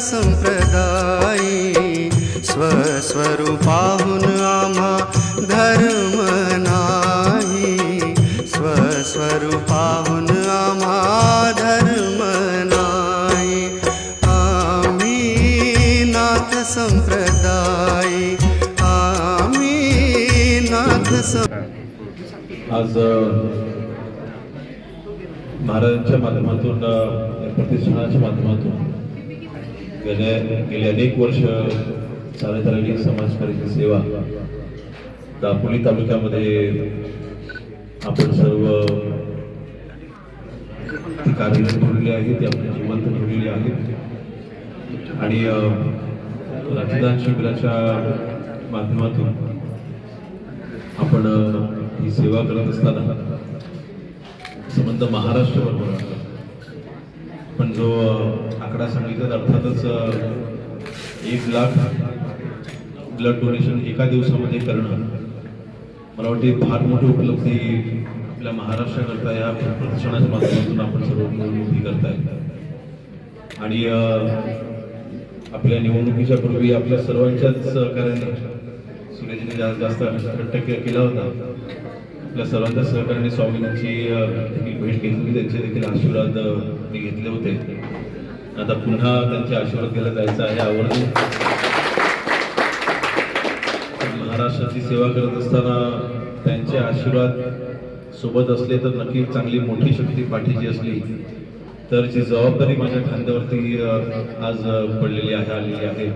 संप्रदायी स्वस्वरूपाहून आम्हा धर्म नाही. स्वस्वरूपाहून आम्हा धर्म नाही. आम्ही नाथ संप्रदायी आम्ही नाथ आज महाराजांच्या माध्यमातून प्रतिष्ठानाच्या माध्यमातून गेल्या गेले अनेक वर्ष चालत आलेली समाजकार्याची सेवा दापोली तालुक्यामध्ये आपण सर्व कार्यरत ठेवलेली आहे ती आपण जिवंत ठेवलेली आहे. आणि रक्तदान शिबिराच्या माध्यमातून आपण ही सेवा करत असताना संबंध महाराष्ट्रबरोबर पण जो आकडा सांगितला अर्थातच एक लाख ब्लड डोनेशन एका दिवसामध्ये करणं मला वाटते फार मोठी उपलब्धी आपल्या महाराष्ट्राकरता या प्रदर्शनाच्या माध्यमातून आपण सर्व मिळून करता करताय. आणि आपल्या निवडणुकीच्या पूर्वी आपल्या सर्वांच्याच सहकार्याने सुरेशने जास्त हट्ट केला होता. आपल्या सर्वांच्या सहकार्याने स्वामींची भेट घेतली. त्यांचे देखील आशीर्वाद मी घेतले होते. आता पुन्हा त्यांचे आशीर्वाद घ्यायला जायचं आहे आवर्जून महाराष्ट्राची सेवा करत असताना त्यांचे आशीर्वाद सोबत असले तर नक्की चांगली मोठी शक्ती पाठीची असली तर जी जबाबदारी माझ्या खांद्यावरती आज पडलेली आहे आलेली आहे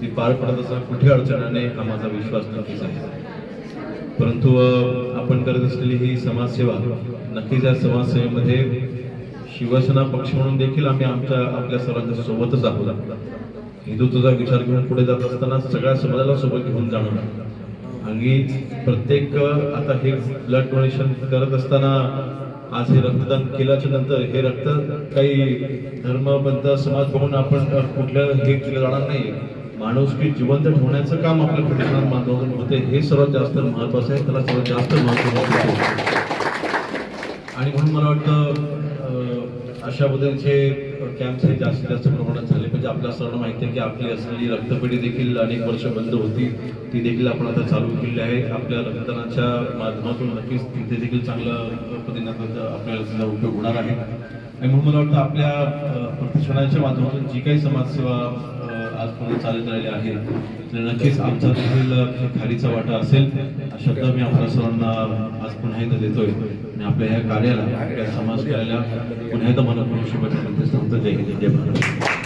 ती पार पडत असताना कुठे अडचणाने हा माझा विश्वास नक्कीच आहे. परंतु आपण करत असलेली ही समाजसेवा नक्कीच या समाजसेवेमध्ये शिवसेना पक्ष म्हणून देखील आम्ही आमच्या आपल्या सर्वांच्या सोबतच आहोत हिंदुत्वाचा विचार घेऊन पुढे जात असताना सगळ्या समाजाला सोबत घेऊन जाणं आणि प्रत्येक आता हे ब्लड डोनेशन करत असताना आज हे रक्तदान केल्याच्यानंतर हे रक्त काही धर्मबद्ध समाज बघून आपण कुठल्या हे केलं जाणार नाही. माणूस की जिवंत ठेवण्याचं काम आपल्या प्रतिष्ठान माध्यमातून होते. हे सर्वात जास्त महत्वाचं आहे. त्याला सर्वात जास्त महत्त्व आणि म्हणून मला वाटतं अशा पद्धतीचे कॅम्प्स हे जास्तीत जास्त प्रमाणात झाले. म्हणजे आपल्या सर्वांना माहिती आहे की आपली असलेली रक्तपेढी देखील अनेक वर्ष बंद होती. ती देखील आपण आता चालू केली आहे. आपल्या रक्तदानाच्या माध्यमातून नक्कीच तिथे देखील चांगलं पद्धतीने आपल्याला त्याचा उपयोग होणार आहे. आणि म्हणून मला वाटतं आपल्या प्रतिष्ठानाच्या माध्यमातून जी काही समाजसेवा आजपर्यंत चालत राहिले आहे तर नक्कीच आमचा देखील खारीचा वाटा असेल शब्द मी आपल्या सर्वांना आज पुन्हा एकदा देतोय. आणि आपल्या ह्या कार्याला आपल्या समाज कार्याला पुन्हा एकदा मनपूर्वक शुभेच्छा सांगतो जय हिंद जय महाराज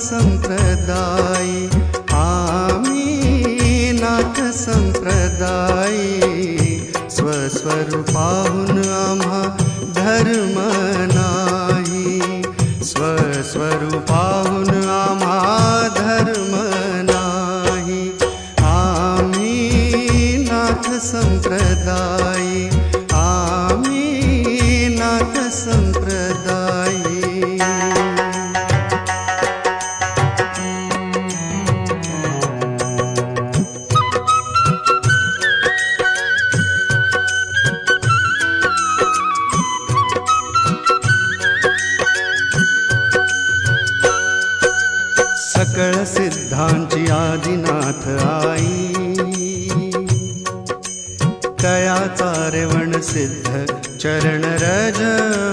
संप्रदाय आम्ही नाथ संप्रदाय स्वस्वरूपा स्वस्वरूपाहून आम्हा धर्म नाही. आम्ही नाथ संप्रदाय सकळ सिद्धांची आदिनाथ आई. कयाचा रेवण सिद्ध चरण रज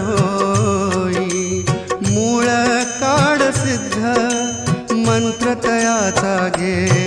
होई. मूळ काड सिद्ध मंत्र तयाचा घे